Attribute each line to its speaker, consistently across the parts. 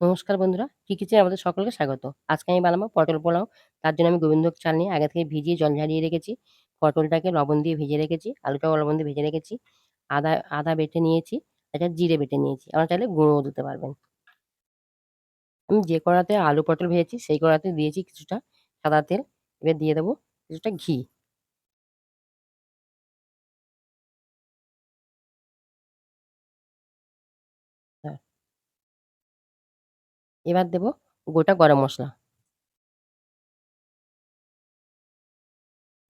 Speaker 1: নমস্কার বন্ধুরা কি কিচেনে আমাদের সকলকে স্বাগত। আজকে আমি বানাবো পটল পোলাও। তার জন্য আমি গোবিন্দভোগ চাল নিয়ে আগে থেকে ভিজিয়ে জল ঝারিয়ে রেখেছি। পটলটাকে লবণ দিয়ে ভেজে রেখেছি, আলুটাও লবণ দিয়ে ভেজে রেখেছি। আদা আদা বেটে নিয়েছি এটা জিরে বেটে নিয়েছি। আপনারা চাইলে গুঁড়োও দিতে পারবেন। আমি যে কড়াতে আলু পটল ভেজেছি, সেই কড়াতে দিয়েছি কিছুটা সাদা তেল। এবার দিয়ে দেবো কিছুটা ঘি। এবার দেব গোটা গরম মশলা।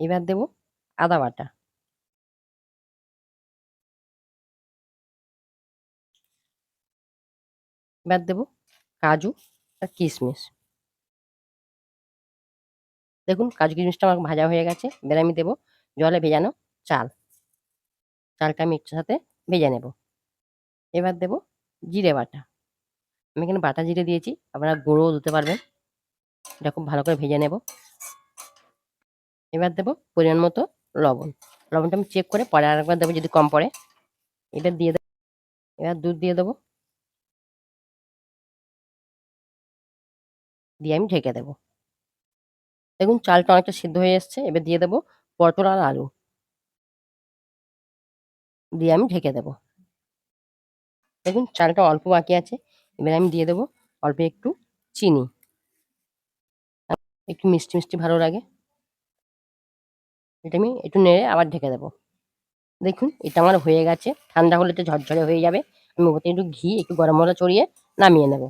Speaker 1: এবার দেব আদা বাটা। এবার দেব কাজু আর কিশমিশ। দেখুন কাজু কিশমিশটা আমার ভাজা হয়ে গেছে, এবার আমি দেবো জলে ভেজানো চাল। চালটা আমি একটু সাথে ভেজে নেব। এবার দেব জিরে বাটা। আমি এখানে বাটা জিরে দিয়েছি। আপনারা গুঁড়ো দিতে পারবেন। এটা খুব ভালো করে ভেজে নেব। এবার দেবো পরিমাণ মতো লবণ। লবণটা আমি চেক করে পরে আরেকবার দেবো যদি কম পড়ে। এটা দিয়ে দেবো এবার দুধ দিয়ে দেবো। দিয়ে আমি ঢেকে দেবো। দেখুন চালটা অনেকটা সিদ্ধ হয়ে এসছে। এবার দিয়ে দেবো পটল আর আলু। দিয়ে আমি ঢেকে দেবো। দেখুন চালটা অল্প বাকি আছে। এবার আমি দিয়ে দেবো অল্প একটু চিনি। একটু মিষ্টি মিষ্টি ভালো লাগে। এটা আমি একটু নেড়ে আবার ঢেকে দেবো। দেখুন, এটা আমার হয়ে গেছে। ঠান্ডা হলে তো ঝরঝরে হয়ে যাবে। আমি ওতে একটু ঘি, একটু গরম মশলা চড়িয়ে নামিয়ে নেব।